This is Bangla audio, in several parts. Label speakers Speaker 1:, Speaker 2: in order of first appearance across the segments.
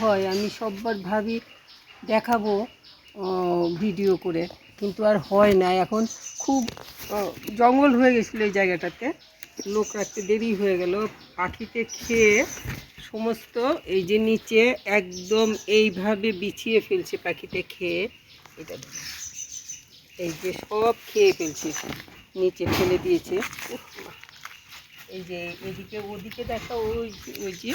Speaker 1: হয়, আমি সববার ভাবি দেখাবো ভিডিও করে। কিন্তু আর হয় না, এখন খুব জঙ্গল হয়ে গেছিল এই জায়গাটাতে। লোক রাখতে দেরি হয়ে গেল। পাখিতে খেয়ে সমস্ত এই যে নিচে একদম এইভাবে বিছিয়ে ফেলছে পাখিতে খেয়ে। এটা এই যে সব খেয়ে ফেলছে, নিচে ফেলে দিয়েছে। এই যে এদিকে, ওদিকে দেখা, ওই ওই যে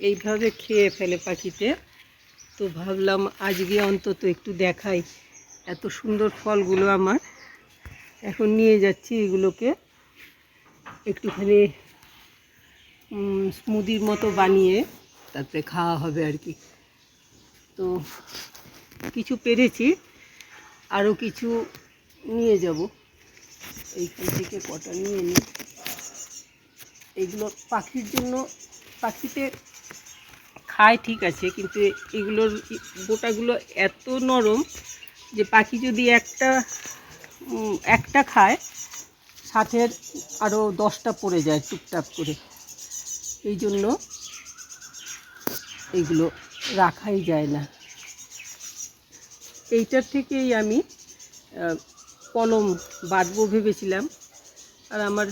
Speaker 1: এইভাবে খেয়ে ফেলে পাখিতে। তো ভাবলাম আজকে অন্তত একটু দেখাই। এত সুন্দর ফলগুলো আমার। এখন নিয়ে যাচ্ছি এগুলোকে। একটুখানি স্মুদির মতো বানিয়ে তারপরে খাওয়া হবে আর কি। তো কিছু পেরেছি, আরও কিছু নিয়ে যাব। এইখান থেকে কটা নিয়ে নিই। এগুলো পাখির জন্য, পাখিতে খায়, ঠিক আছে, কিন্তু এগুলোর গোটাগুলো এত নরম যে পাখি যদি একটা একটা খায় সাথে আরও দশটা পড়ে যায় টুকটাক করে। এই জন্য এগুলো রাখাই যায় না। এইটার থেকেই আমি কলম বাঁধবো ভেবেছিলাম। আর আমার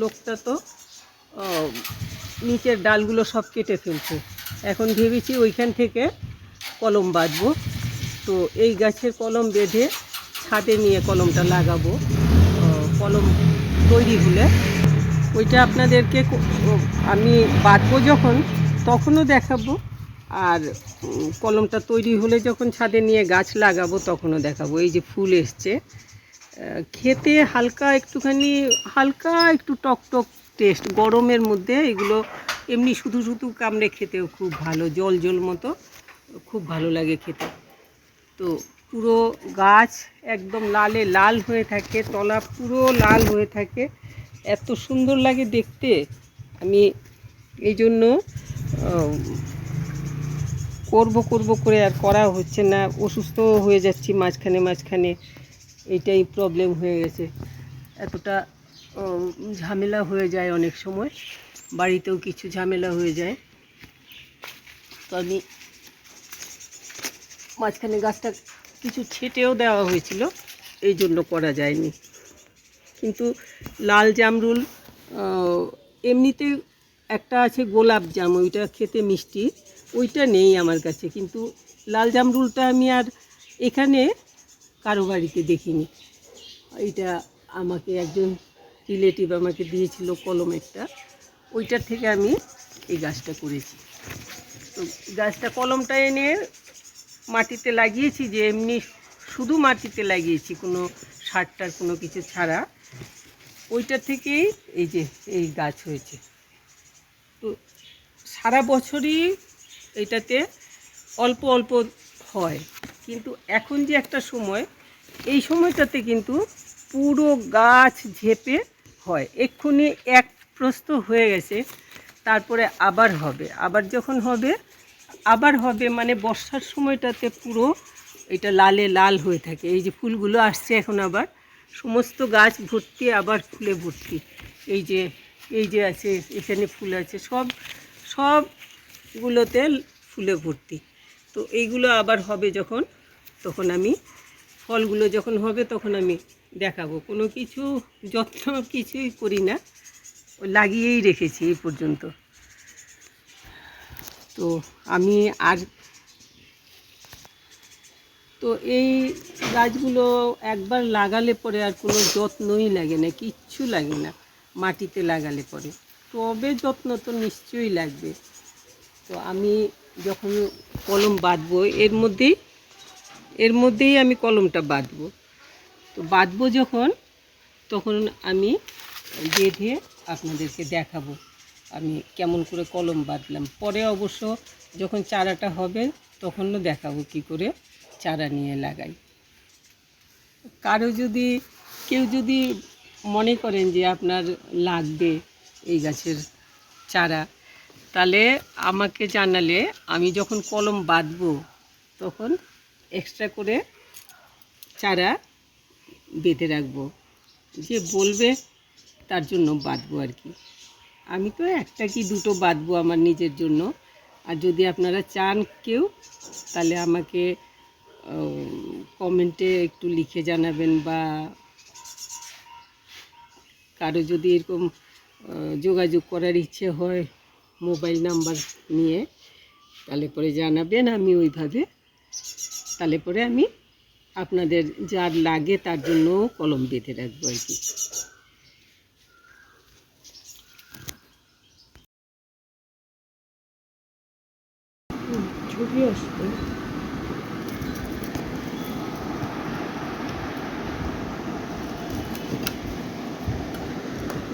Speaker 1: লোকটা তো নিচের ডালগুলো সব কেটে ফেলছে। এখন ভেবেছি ওইখান থেকে কলম বাঁধবো। তো এই গাছের কলম বেঁধে ছাদে নিয়ে কলমটা লাগাবো। কলম তৈরি হলে। ওইটা আপনাদেরকে আমি বাঁধবো যখন, তখনও দেখাবো। আর কলমটা তৈরি হলে যখন ছাদে নিয়ে গাছ লাগাবো, তখনও দেখাবো। এই যে ফুল এসছে। খেতে হালকা একটুখানি, হালকা একটু টক টক টেস্ট গরমের মধ্যে এগুলো এমনি শুধু শুধু কামড়ে খেতেও খুব ভালো, জল জল মতো খুব ভালো লাগে খেতে। তো পুরো গাছ একদম লালে লাল হয়ে থাকে, তলা পুরো লাল হয়ে থাকে। এত সুন্দর লাগে দেখতে। আমি এই জন্য করব করব করে আর করা হচ্ছে না অসুস্থ হয়ে যাচ্ছি মাঝখানে মাঝখানে। এইটাই প্রবলেম হয়ে গেছে। এতটা ঝামেলা হয়ে যায় অনেক সময়। বাড়িতেও কিছু ঝামেলা হয়ে যায়। তো আমি মাঝখানে গাছটা কিছু ছেটেও দেওয়া হয়েছিল, এই জন্য করা যায়নি। কিন্তু লাল জামরুল এমনিতে একটা আছে গোলাপ জাম, ওইটা খেতে মিষ্টি, ওইটা নেই আমার কাছে। কিন্তু লাল জামরুলটা আমি আর এখানে কারও বাড়িতে দেখিনি। এইটা আমাকে একজন রিলেটিভ আমাকে দিয়েছিল কলম একটা, ওইটার থেকে আমি এই গাছটা করেছি। তো গাছটা কলমটা এনে মাটিতে লাগিয়েছি যে এমনি শুধু মাটিতে লাগিয়েছি, কোনো সারটার কোনো কিছু ছাড়া। ওইটা থেকেই এই যে এই গাছ হয়েছে। তো সারা বছরই এটাতে অল্প অল্প হয়, কিন্তু এখন যে একটা সময়, এই সময়টাতে কিন্তু পুরো গাছ ঝেপে হয়। এক্ষুনি এক প্রস্ত হয়ে গেছে, তারপরে আবার হবে। আবার যখন হবে, আবার হবে মানে বর্ষার সময়টাতে পুরো এটা লালে লাল হয়ে থাকে। এই যে ফুলগুলো আসছে এখন আবার, সমস্ত গাছ ভর্তি, আবার ফুলে ভর্তি। এই যে এই যে আছে, এখানে ফুল আছে, সব, সবগুলোতে ফুলে ভর্তি। তো এইগুলো আবার হবে যখন, তখন আমি, ফলগুলো যখন হবে তখন আমি দেখাবো। কোনো কিছু যত্ন কিছুই করি না। লাগিয়েই রেখেছি এই পর্যন্ত। তো আমি আর তো এই গাছগুলো একবার লাগালে পরে আর কোনো যত্নই লাগে না, কিচ্ছু লাগে না মাটিতে লাগালে পরে। তবে যত্ন তো নিশ্চয়ই লাগবে। তো আমি যখন কলম বাঁধবো, এর মধ্যেই এর মধ্যেই আমি কলমটা বাঁধবো। তো বাঁধবো যখন, তখন আমি বেঁধে আপনাদেরকে দেখাবো। আমি কেমন করে কলম বাঁধলাম। পরে অবশ্য যখন চারাটা হবে, তখনও দেখাবো কি করে চারা নিয়ে লাগাই। কারও যদি, কেউ যদি মনে করেন যে আপনার লাগবে এই গাছের চারা, তাহলে আমাকে জানালে আমি যখন কলম বাঁধবো, তখন এক্সট্রা করে চারা বেঁধে রাখব। যে বলবে তার জন্য বাঁধবো আর কি। আমি তো একটা কি দুটো বাঁধবো আমার নিজের জন্য। আর যদি আপনারা চান কেউ, তাহলে আমাকে কমেন্টে একটু লিখে জানাবেন বা কারও যদি এরকম যোগাযোগ করার ইচ্ছে হয় মোবাইল নাম্বার নিয়ে, তাহলে পরে জানাবেন আমি ওইভাবে। তাহলে পরে আমি আপনাদের যার লাগে তার জন্য কলম বেঁধে রাখব আর কি।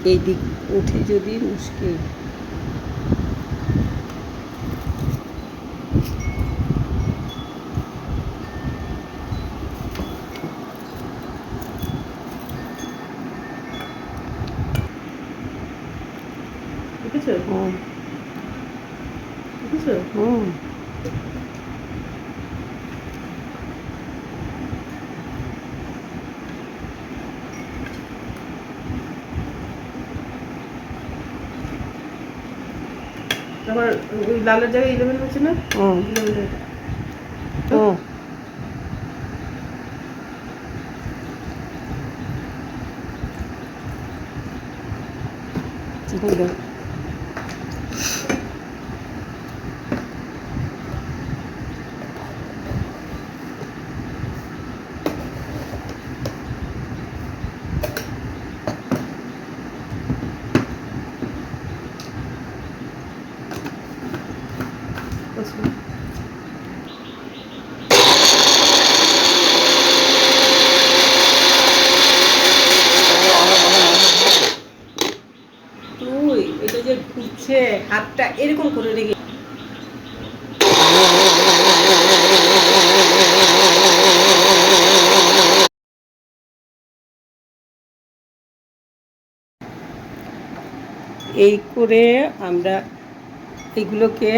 Speaker 1: এই দিক উঠে যদি মুশকিল
Speaker 2: দেখেছ
Speaker 1: হুম
Speaker 2: দেখেছ
Speaker 1: হুম
Speaker 2: আমার ওই লালের জায়গায় ইলেভেন হচ্ছে না?
Speaker 1: হুম। চিনি
Speaker 2: আচ্ছা
Speaker 1: তুই এটা যে ঘুরছে হাতটা এরকম করে রেখে এই করে আমরা এগুলোকে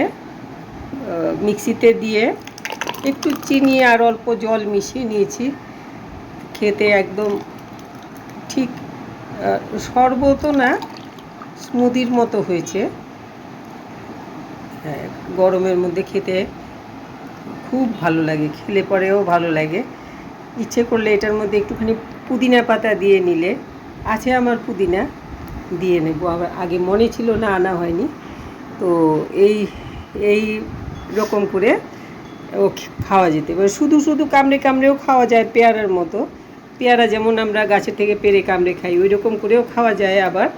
Speaker 1: মিক্সিতে দিয়ে একটু চিনি আর অল্প জল মিশিয়ে নিয়েছি। খেতে একদম ঠিক আহ, শরবতও না স্মুদির মতো হয়েছে। হ্যাঁ গরমের মধ্যে খেতে খুব ভালো লাগে, খেলে পরেও ভালো লাগে। ইচ্ছে করলে এটার মধ্যে একটুখানি পুদিনা পাতা দিয়ে নিলে, আছে আমার পুদিনা, দিয়ে নেব। আবার আগে মনে ছিল না, আনা হয়নি। তো এই এই রকম করে ও খাওয়া যেতে পারে। শুধু শুধু কামড়ে, কামড়েও খাওয়া যায় পেয়ারার মতো। পেয়ারা যেমন আমরা গাছের থেকে পেরে কামড়ে খাই ওই রকম করেও খাওয়া যায়। আবার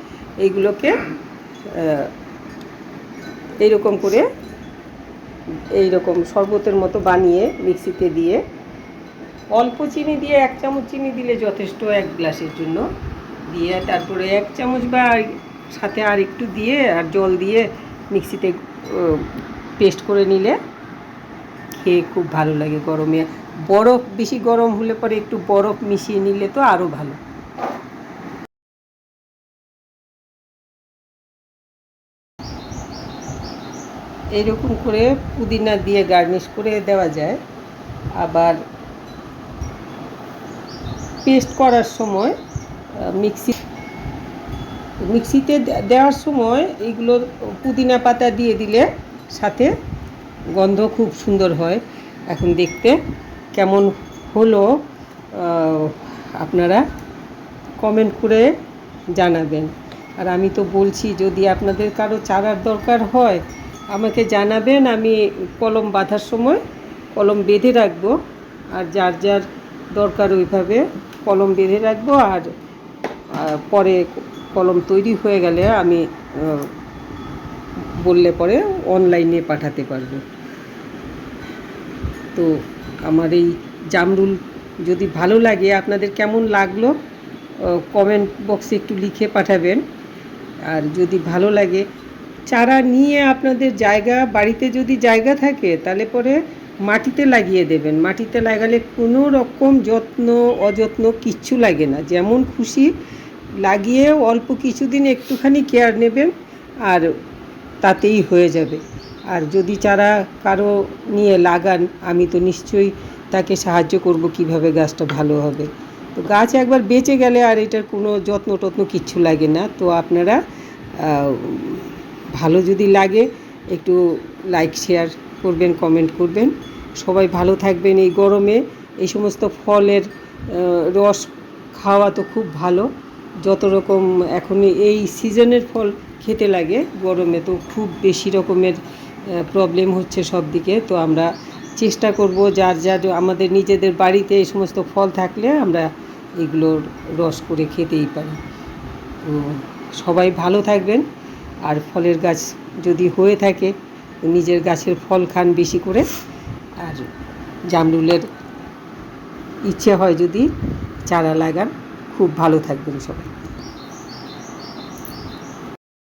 Speaker 1: এইগুলোকে এইরকম করে এইরকম শরবতের মতো বানিয়ে মিক্সিতে দিয়ে অল্প চিনি দিয়ে এক চামচ চিনি দিলে যথেষ্ট এক গ্লাসের জন্য দিয়ে তারপরে এক চামচ বা সাথে আর একটু দিয়ে আর জল দিয়ে মিক্সিতে পেস্ট করে নিলে খেয়ে খুব ভালো লাগে গরমে। বরফ, বেশি গরম হলে পরে একটু বরফ মিশিয়ে নিলে তো আরও ভালো। এইরকম করে পুদিনা দিয়ে গার্নিশ করে দেওয়া যায়। আবার পেস্ট করার সময় মিক্সি মিক্সিতে দেওয়ার সময় এইগুলো পুদিনা পাতা দিয়ে দিলে সাথে গন্ধ খুব সুন্দর হয়। এখন দেখতে কেমন হলো আপনারা কমেন্ট করে জানাবেন। আর আমি তো বলছি, যদি আপনাদের কারও চারার দরকার হয় আমাকে জানাবেন, আমি কলম বাঁধার সময় কলম বেঁধে রাখব আর যার যার দরকার ওইভাবে কলম বেঁধে রাখব আর পরে কলম তৈরি হয়ে গেলে আমি বললে পরে অনলাইনে পাঠাতে পারব। তো আমার এই জামরুল যদি ভালো লাগে, আপনাদের কেমন লাগল কমেন্ট বক্সে একটু লিখে পাঠাবেন। আর যদি ভালো লাগে চারা নিয়ে আপনাদের জায়গা, বাড়িতে যদি জায়গা থাকে, তাহলে পরে মাটিতে লাগিয়ে দেবেন। মাটিতে লাগালে কোনো রকম যত্ন, অযত্ন কিচ্ছু লাগে না। যেমন খুশি লাগিয়ে অল্প কিছুদিন একটুখানি কেয়ার নেবেন আর তাতেই হয়ে যাবে। আর যদি চারা কারও নিয়ে লাগান, আমি তো নিশ্চয়ই তাকে সাহায্য করব কীভাবে গাছটা ভালো হবে। তো গাছ একবার বেঁচে গেলে আর এটার কোনো যত্ন টত্ন কিচ্ছু লাগে না। তো আপনারা ভালো যদি লাগে, একটু লাইক শেয়ার করবেন কমেন্ট করবেন। সবাই ভালো থাকবেন এই গরমে। এই সমস্ত ফলের রস খাওয়া তো খুব ভালো। যত রকম এখন এই সিজনের ফল খেতে লাগে গরমে, তো খুব বেশি রকমের প্রবলেম হচ্ছে সব দিকে। তো আমরা চেষ্টা করব যার যার আমাদের নিজেদের বাড়িতে এই সমস্ত ফল থাকলে আমরা এগুলোর রস করে খেতেই পারি। তো সবাই ভালো থাকবেন। আর ফলের গাছ যদি হয়ে থাকে নিজের গাছের ফল খান বেশি করে। আর জামরুলের ইচ্ছে হয় যদি চারা লাগান, খুব ভালো থাকবেন সবাই।